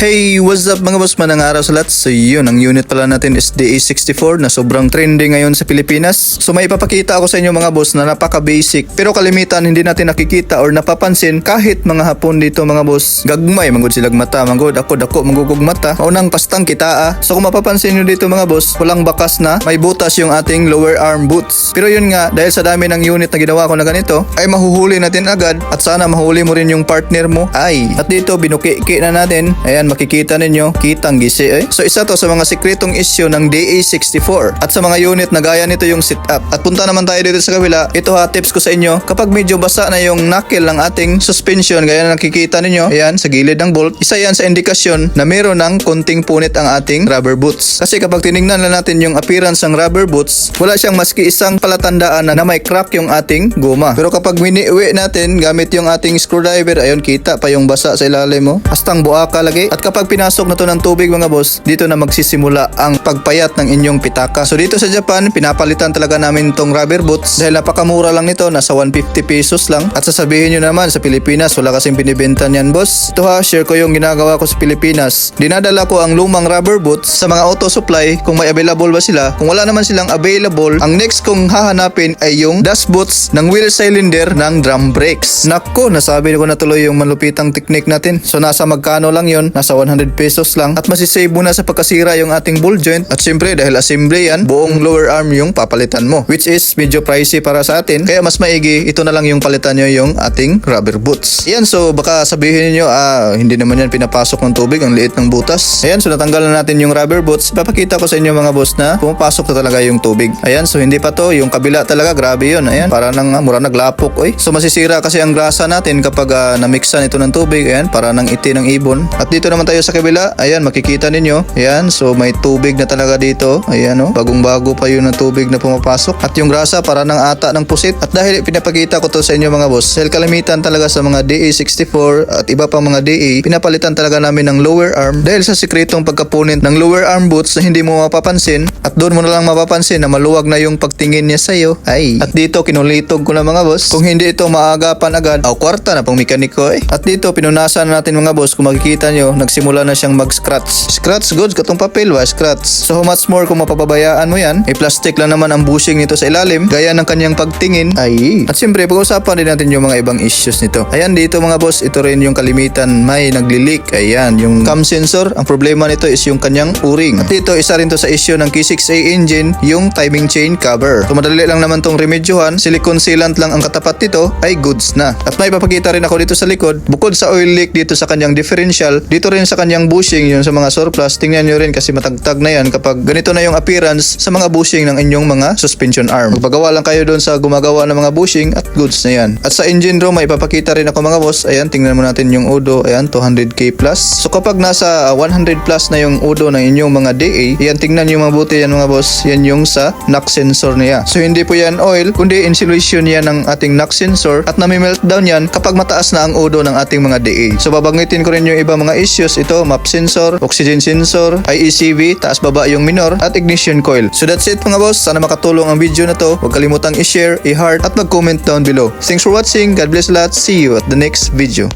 Hey, what's up mga boss? Manang araw sa lahat. So yun, ang unit pala natin is DA64 na sobrang trending ngayon sa Pilipinas. So may ipapakita ako sa inyo mga boss na napaka-basic pero kalimitan hindi natin nakikita or napapansin kahit mga hapon dito mga boss. Gagmay, manggod silag mata, manggod ako dako manggugog mata. Maunang pastang kita ah. So kung mapapansin nyo dito mga boss, walang bakas na may butas yung ating lower arm boots. Pero yun nga, dahil sa dami ng unit na ginawa ko na ganito, ay mahuhuli natin agad at sana mahuli mo rin yung partner mo. Ay, at dito binuki-ki na natin. Ayan, makikita ninyo, kitang gisi eh. So isa to sa mga sikretong issue ng DA64. At sa mga unit na gaya nito yung setup. At punta naman tayo dito sa kabila. Ito ha, tips ko sa inyo. Kapag medyo basa na yung knuckle ng ating suspension, gaya na nakikita ninyo, ayan, sa gilid ng bolt, isa yan sa indikasyon na meron ng konting punit ang ating rubber boots. Kasi kapag tinignan na natin yung appearance ng rubber boots, wala siyang maski isang palatandaan na, na may crack yung ating guma. Pero kapag mini-uwi natin gamit yung ating screwdriver, ayun, kita pa yung basa sa ilalim mo. Hastang buaka lagi. At kapag pinasok na to ng tubig mga boss, dito na magsisimula ang pagpayat ng inyong pitaka. So dito sa Japan, pinapalitan talaga namin tong rubber boots dahil napakamura lang nito, nasa 150 pesos lang. At sasabihin nyo naman sa Pilipinas, wala kasing binibenta niyan boss. Ito ha, share ko yung ginagawa ko sa Pilipinas. Dinadala ko ang lumang rubber boots sa mga auto supply kung may available ba sila. Kung wala naman silang available, ang next kong hahanapin ay yung dust boots ng wheel cylinder ng drum brakes. Nako, nasabi ko na tuloy yung malupitang technique natin. So nasa magkano lang yon Nasa 100 pesos lang. At masisave mo na sa pagkasira yung ating ball joint. At syempre dahil assembly yan, buong lower arm yung papalitan mo. Which is medyo pricey para sa atin. Kaya mas maigi, ito na lang yung palitan nyo yung ating rubber boots. Yan, so baka sabihin niyo ah, hindi naman yan pinapasok ng tubig, ang liit ng butas. Ayan, so natanggal na natin yung rubber boots. Papakita ko sa inyo mga boss na pumapasok na talaga yung tubig. Ayan, so hindi pa to, yung kabila talaga, grabe yun. Ayan, para nang ah, mura naglapok. Oy. So masisira kasi ang grasa natin kapag ah, namixan ito ng tubig. Ayan, para nang iti ng ibon. At dito naman tayo sa kabila. Ayan, makikita ninyo. Ayan, so may tubig na talaga dito. Ayan, oh, bagong-bago pa yun ng tubig na pumapasok. At yung grasa para nang ata ng pusit. At dahil pinapakita ko to sa inyo mga boss, dahil kalimitan talaga sa mga DA64 at iba pang mga DA, pinapalitan talaga namin ng lower arm dahil sa sikretong pagkapunit ng lower arm boots na hindi mo mapapansin at doon mo na lang mapapansin na maluwag na yung pagtingin niya sa'yo. Ay, at dito kinulitog ko na mga boss. Kung hindi ito maagapan agad, aw kwarta na pang mekaniko eh. At dito pinunasan na natin mga boss, kung makikita nyo, nagsimula na siyang mag-scratch. Scratch goods, katong papel ba? Scratch. So how much more kung mapapabayaan mo yan? Eh plastic lang naman ang bushing nito sa ilalim, gaya ng kanyang pagtingin. Ay. At siyempre, pag-usapan din natin yung mga ibang issues nito. Ayan dito mga boss, ito rin yung kalimitan, may nagli-leak. Ayan, yung cam sensor, ang problema nito is yung kanyang o-ring. At dito, isa rin to sa issue ng K6A engine, yung timing chain cover. So madali lang naman tong remedyohan, silicone sealant lang ang katapat nito, ay goods na. At may papakita rin ako dito sa likod, bukod sa oil leak dito sa kanyang differential, dito rin sa kanyang bushing, yun sa mga surplus, tingnan nyo rin kasi matagtag na yan kapag ganito na yung appearance sa mga bushing ng inyong mga suspension arm. Magpagawa lang kayo doon sa gumagawa ng mga bushing at goods na yan. At sa engine room, may papakita rin ako mga boss. Ayan, tingnan mo natin yung Udo. Ayan, 200k plus. So kapag nasa ah, 100 plus na yung Udo ng inyong mga DA, ayan, tingnan nyo mabuti yan mga boss. Yan yung sa knock sensor niya. So hindi po yan oil, kundi insulation yan ng ating knock sensor at nami-meltdown yan kapag mataas na ang Udo ng ating mga DA. So babanggitin ko rin yung iba mga issues. Ito, map sensor, oxygen sensor, IECV, taas baba yung minor, at ignition coil. So that's it mga boss. Sana makatulong ang video na to. Huwag kalimutang i-share, i-heart, at mag-comment down below. Thanks for watching. God bless a. See you at the next video.